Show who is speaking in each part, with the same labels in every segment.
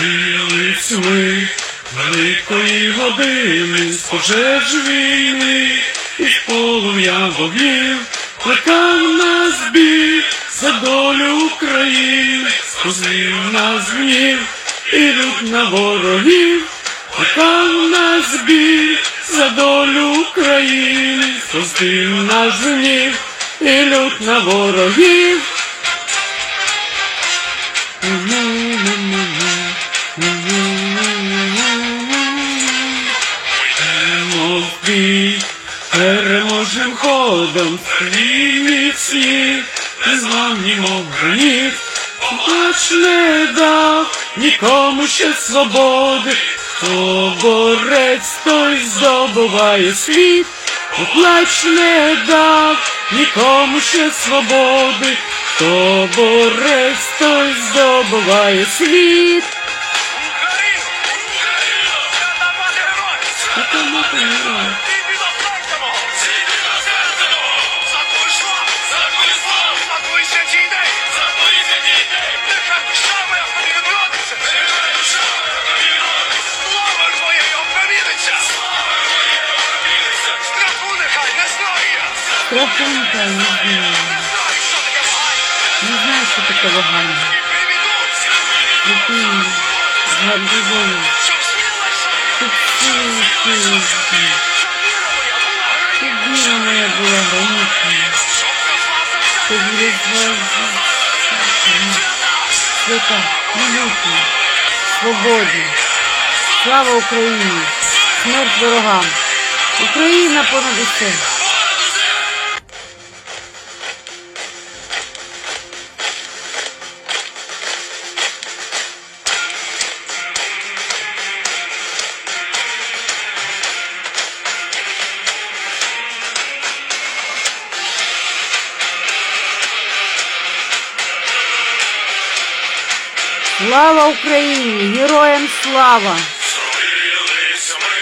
Speaker 1: ми великої години з пожеж війни і полум'я вогнів плекав нас бій за долю України, спозив нас гнів і лють на ворогів, плекав нас бій за долю України, спозив нас гнів і лють на ворогів. Мовбій, переможним ходом хліб міцні, незламні граніт, плач не дав нікому ще свободи, хто борець, той здобуває світ, плач не дав нікому ще свободи, хто борець, той здобуває світ.
Speaker 2: Опроміниться! Страху нехай не знаю
Speaker 3: не знаю.
Speaker 2: Що таке вагання!
Speaker 3: Не знаю,
Speaker 2: віра моя вся
Speaker 3: щоб різдва свята, минутні, свободі. Слава Україні! Смерть ворогам! Україна понад усе! Слава Україні! Героям слава!
Speaker 1: Зродились ми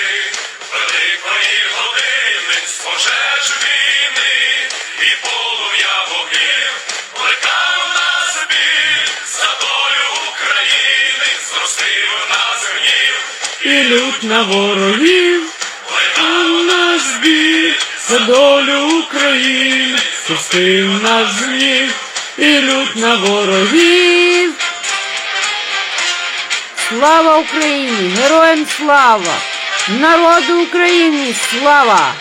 Speaker 1: великої години з пожеж війни і полум'я вогнів плекав нас біль за долю України, зростив нас гнів і лють на ворогів, плекав нас біль за долю України, зростив нас гнів і лють на ворогів.
Speaker 3: Слава Україні! Героям слава! Народу України слава!